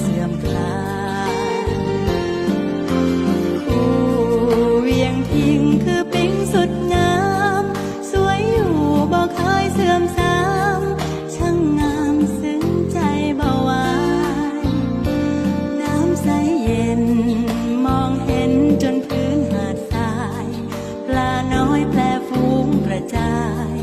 เสื่อมคลายผู้เวียงพิงคือปิงสุดงาม สวยอยู่บ่เคยเสื่อมสาม ช่างงามซึ้งใจเบาหวานน้ำใสเย็น มองเห็นจนพื้นหาดทราย ปลาน้อยแพรฟูงกระจาย